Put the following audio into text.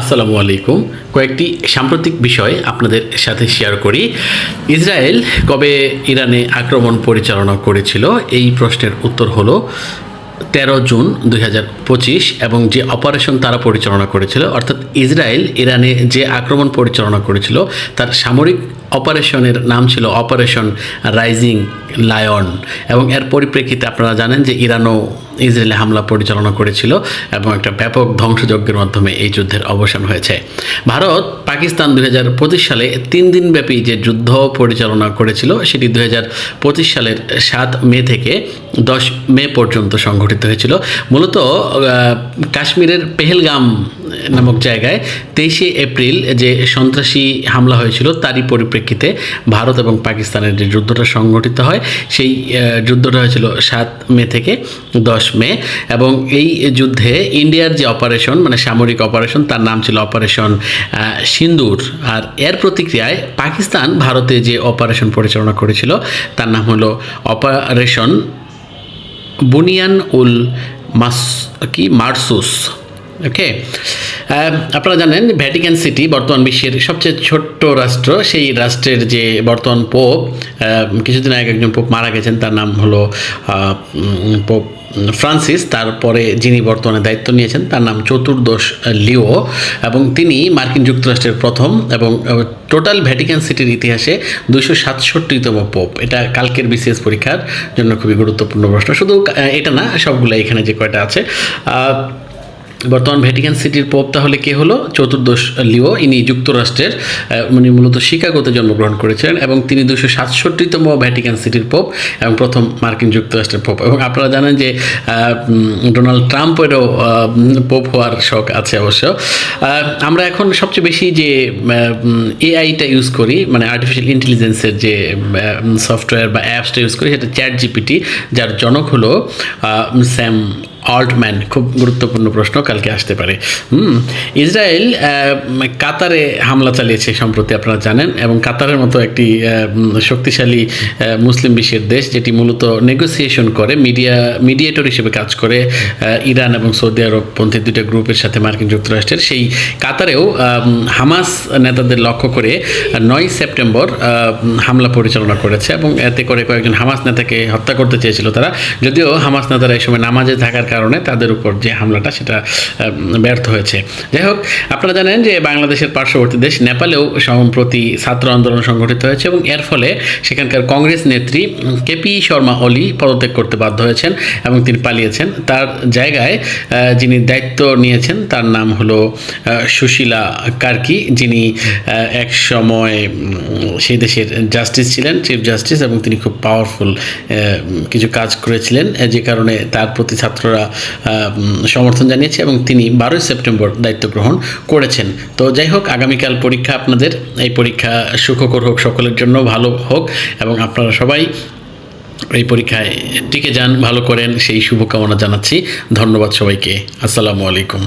আসসালামু আলাইকুম। কয়েকটি সাম্প্রতিক বিষয় আপনাদের সাথে শেয়ার করি। ইসরায়েল কবে ইরানে আক্রমণ পরিচালনা করেছিল? এই প্রশ্নের উত্তর হল তেরো জুন দু হাজার পঁচিশ এবং যে অপারেশন তারা পরিচালনা করেছিল, অর্থাৎ ইসরায়েল ইরানে যে আক্রমণ পরিচালনা করেছিল, তার সামরিক অপারেশনের নাম ছিল অপারেশন রাইজিং লায়ন এবং এর পরিপ্রেক্ষিতে আপনারা জানেন যে ইরানও ইসরায়েলে হামলা পরিচালনা করেছিল এবং একটা ব্যাপক ধ্বংসযজ্ঞের মাধ্যমে এই যুদ্ধের অবসান হয়েছে। ভারত পাকিস্তান দু হাজার পঁচিশ সালে তিন দিনব্যাপী যে যুদ্ধ পরিচালনা করেছিল, সেটি দু হাজার পঁচিশ সালের সাত মে থেকে দশ মে পর্যন্ত সংঘটিত হয়েছিল। মূলত কাশ্মীরের পেহেলগাম নামক জায়গায় তেইশে এপ্রিল যে সন্ত্রাসী হামলা হয়েছিল, তারই পরিপ্রেক্ষিতে ভারত এবং পাকিস্তানের যে যুদ্ধটা সংঘটিত হয়, সেই যুদ্ধটা হয়েছিল সাত মে থেকে দশ মে এবং এই যুদ্ধে ইন্ডিয়ার যে অপারেশন মানে সামরিক অপারেশন তার নাম ছিল অপারেশন সিন্দুর। আর এর প্রতিক্রিয়ায় পাকিস্তান ভারতে যে অপারেশন পরিচালনা করেছিল, তার নাম হলো অপারেশন বুনিয়ান উল মাস, কি, মার্সুস। ওকে আপনারা জানেন ভ্যাটিকান সিটি বর্তমান বিশ্বের সবচেয়ে ছোট্ট রাষ্ট্র। সেই রাষ্ট্রের যে বর্তমান পোপ কিছুদিন আগে একজন পোপ মারা গেছেন। তার নাম হলো পোপ ফ্রান্সিস তারপরে যিনি বর্তমানে দায়িত্ব নিয়েছেন, তার নাম চতুর্দশ লিও। এবং তিনি মার্কিন যুক্তরাষ্ট্রের প্রথম এবং টোটাল ভ্যাটিকান সিটির ইতিহাসে দুশো সাতষট্টিতম পোপ এটা কালকের বিসিএস পরীক্ষার জন্য খুবই গুরুত্বপূর্ণ প্রশ্ন। শুধু এটা না সবগুলো এখানে যে কয়টা আছে বর্তমান ভ্যাটিকান সিটির পোপ তাহলে কে হলো? চতুর্দশ লিও, ইনি যুক্তরাষ্ট্রের উনি মূলত শিকাগোতে জন্মগ্রহণ করেছিলেন এবং তিনি দুশো সাতষট্টিতম ভ্যাটিকান সিটির পোপ এবং প্রথম মার্কিন যুক্তরাষ্ট্রের পোপ এবং আপনারা জানেন যে ডোনাল্ড ট্রাম্পেরও পোপ হওয়ার শখ আছে অবশ্য। আমরা এখন সবচেয়ে বেশি যে এআইটা ইউজ করি মানে আর্টিফিশিয়াল ইন্টেলিজেন্সের যে সফটওয়্যার বা অ্যাপসটা ইউজ করি, সেটা চ্যাট জিপিটি যার জনক হলো স্যাম অল্টম্যান খুব গুরুত্বপূর্ণ প্রশ্ন, কালকে আসতে পারে। হুম, ইসরায়েল কাতারে হামলা চালিয়েছে সম্প্রতি, আপনারা জানেন, এবং কাতারের মতো একটি শক্তিশালী মুসলিম বিশ্বের দেশ, যেটি মূলত নেগোসিয়েশন করে মিডিয়া মিডিয়েটর হিসেবে কাজ করে ইরান এবং সৌদি আরব পন্থী দুইটা গ্রুপের সাথে মার্কিন যুক্তরাষ্ট্রের। সেই কাতারেও হামাস নেতাদের লক্ষ্য করে নয় সেপ্টেম্বর হামলা পরিচালনা করেছে, এবং এতে করে কয়েকজন হামাস নেতাকে হত্যা করতে চেয়েছিল তারা। যদিও হামাস নেতারা এই সময় নামাজে থাকার কারণে তাদের উপর যে হামলাটা সেটা ব্যর্থ হয়েছে। যাই হোক, আপনারা জানেন যে বাংলাদেশের পার্শ্ববর্তী দেশ নেপালেও সম্প্রতি ছাত্র আন্দোলন সংগঠিত হয়েছে এবং এর ফলে সেখানকার কংগ্রেস নেত্রী কেপি শর্মা অলি পদত্যাগ করতে বাধ্য হয়েছেন এবং তিনি পালিয়েছেন। তার জায়গায় যিনি দায়িত্ব নিয়েছেন তার নাম হলো সুশীলা কার্কি। যিনি এক সময় সেই দেশের জাস্টিস ছিলেন, চিফ জাস্টিস এবং তিনি খুব পাওয়ারফুল কিছু কাজ করেছিলেন যে কারণে তার প্রতি ছাত্ররা সমর্থন জানিয়েছি এবং তিনি বারোই সেপ্টেম্বর দায়িত্ব গ্রহণ করেছেন। তো যাই হোক, আগামীকাল পরীক্ষা আপনাদের। এই পরীক্ষা সুখকর হোক, সকলের জন্য ভালো হোক এবং আপনারা সবাই এই পরীক্ষায় টিকে যান, ভালো করেন। সেই শুভকামনা জানাচ্ছি। ধন্যবাদ সবাইকে। আসসালামু আলাইকুম।